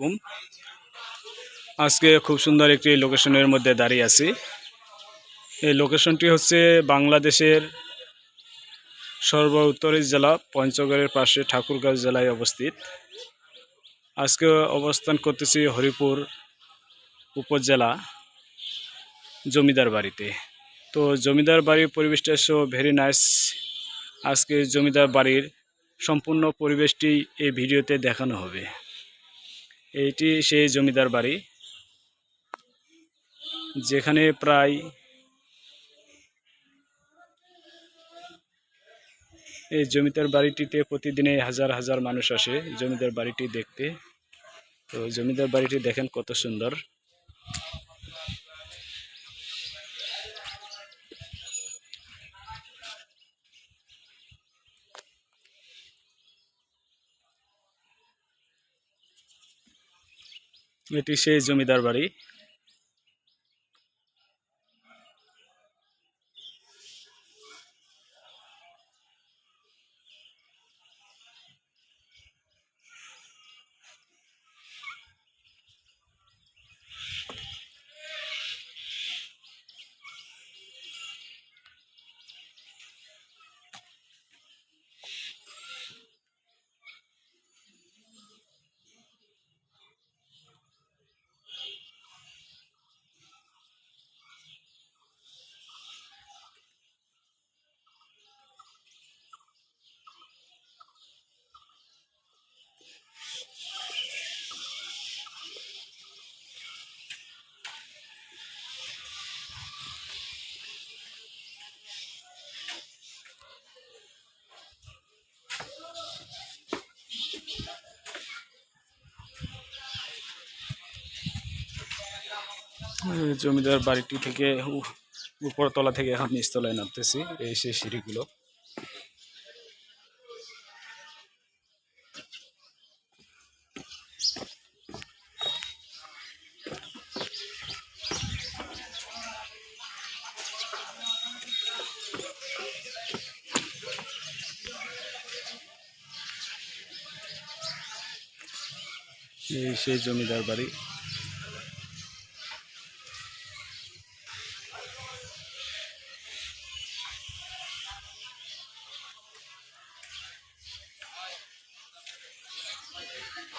আলাইকুম। আজকে খুব সুন্দর একটি লোকেশনের মধ্যে দাঁড়িয়ে আছি। এই লোকেশনটি হচ্ছে বাংলাদেশের সর্ব উত্তরের জেলা, পঞ্চগড়ের পাশে ঠাকুরগাঁও জেলায় অবস্থিত। আজকে অবস্থান করতেছি হরিপুর উপজেলা জমিদার বাড়িতে। তো জমিদার বাড়ির পরিবেশটা সো ভেরি নাইস আজকে জমিদার বাড়ির সম্পূর্ণ পরিবেশটি এই ভিডিওতে দেখানো হবে। এইটি সেই জমিদার বাড়ি, যেখানে প্রায় এই জমিদার বাড়িটিতে প্রতিদিনে হাজার হাজার মানুষ আসে জমিদার বাড়িটি দেখতে। তো জমিদার বাড়িটি দেখেন কত সুন্দর। এটি সেই জমিদার বাড়ি। জমিদার বাড়িটি থেকে উ- উপরতলা থেকে এখন নিচতলায় নামতেছি, এই সেই সিঁড়িগুলো। এই সেই জমিদার বাড়ি।